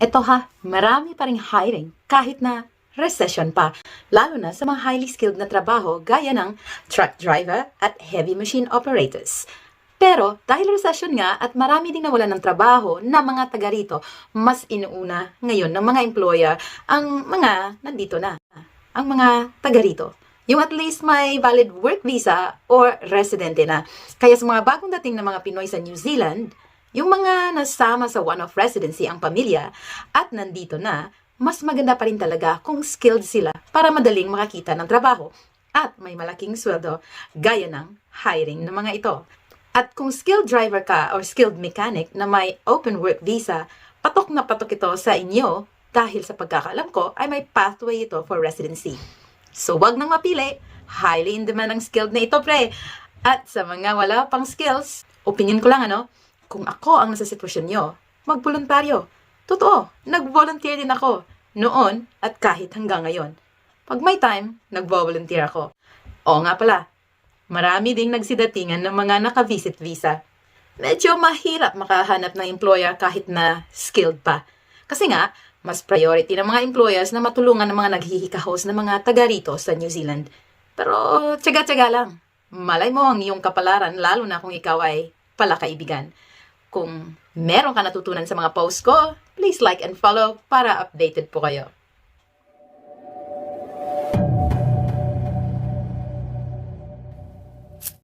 Eto ha, marami pa ring hiring kahit na recession pa, lalo na sa mga highly skilled na trabaho gaya ng truck driver at heavy machine operators. Pero dahil recession nga at marami ding nawalan ng trabaho na mga taga rito, mas inuuna ngayon ng mga employer ang mga nandito na, ang mga taga rito. Yung at least may valid work visa or residente na. Kaya sa mga bagong dating na mga Pinoy sa New Zealand, yung mga nasama sa one-off residency ang pamilya at nandito na, mas maganda pa rin talaga kung skilled sila para madaling makakita ng trabaho at may malaking sweldo gaya ng hiring ng mga ito. At kung skilled driver ka or skilled mechanic na may open work visa, patok na patok ito sa inyo dahil sa pagkakaalam ko ay may pathway ito for residency. So wag nang mapili, highly in demand ang skilled na ito pre. At sa mga wala pang skills, opinion ko lang ano, kung ako ang nasa sitwasyon nyo, magboluntaryo. Totoo, nag-volunteer din ako. Noon at kahit hanggang ngayon. Pag may time, nag-volunteer ako. Oo nga pala, marami ding nagsidatingan ng mga naka-visit visa. Medyo mahirap makahanap ng employer kahit na skilled pa. Kasi nga, mas priority ng mga employers na matulungan ng mga naghihikahos na mga taga rito sa New Zealand. Pero tsaga-tsaga lang. Malay mo ang iyong kapalaran lalo na kung ikaw ay palakaibigan. Kung meron ka natutunan sa mga posts ko, please like and follow para updated po kayo.